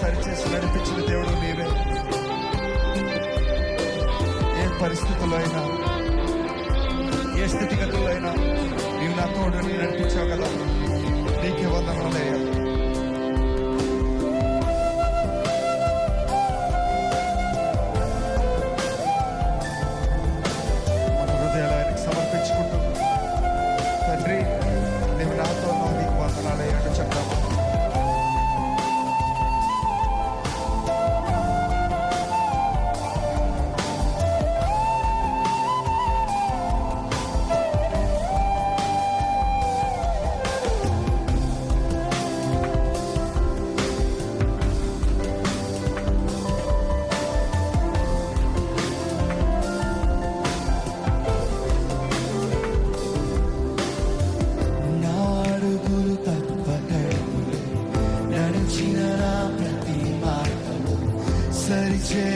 సరిచేసి నడిపించిన దేవుడు నీవే. ఏ పరిస్థితుల్లో అయినా ఏ స్థితిగతుల్లో అయినా నీవు నా తోడు నడిపించగల నీకే వందనాలయ్యా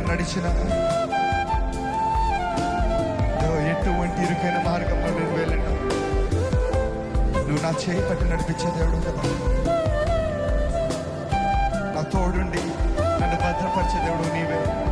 నేను నడిచిన. ఎటువంటి ఇరుకైన మార్గంలో నేను వెళ్ళిన. నువ్వు నా చేయి పట్టి నడిపించే దేవుడు కదా. నా తోడుండి నన్ను భద్రపరిచే దేవుడు నీవే.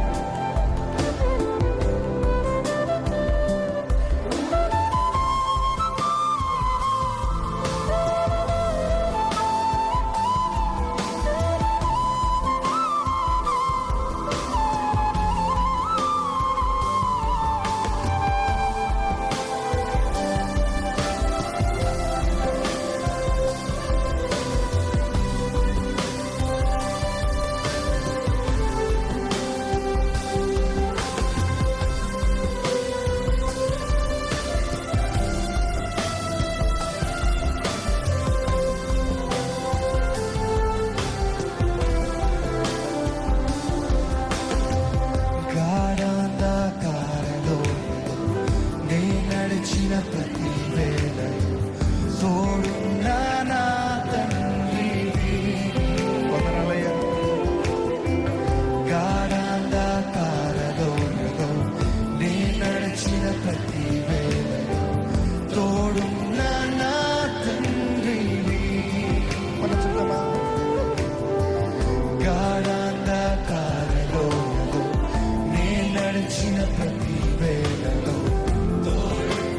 ఇచ్చిన ప్రతి వేళలో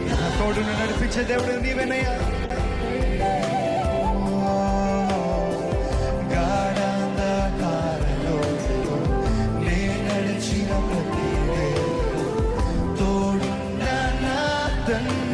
నా తోడును నడిపించే దేవుడు నీవేనయ్యా నే ప్రతి తోడు నా తండ్రి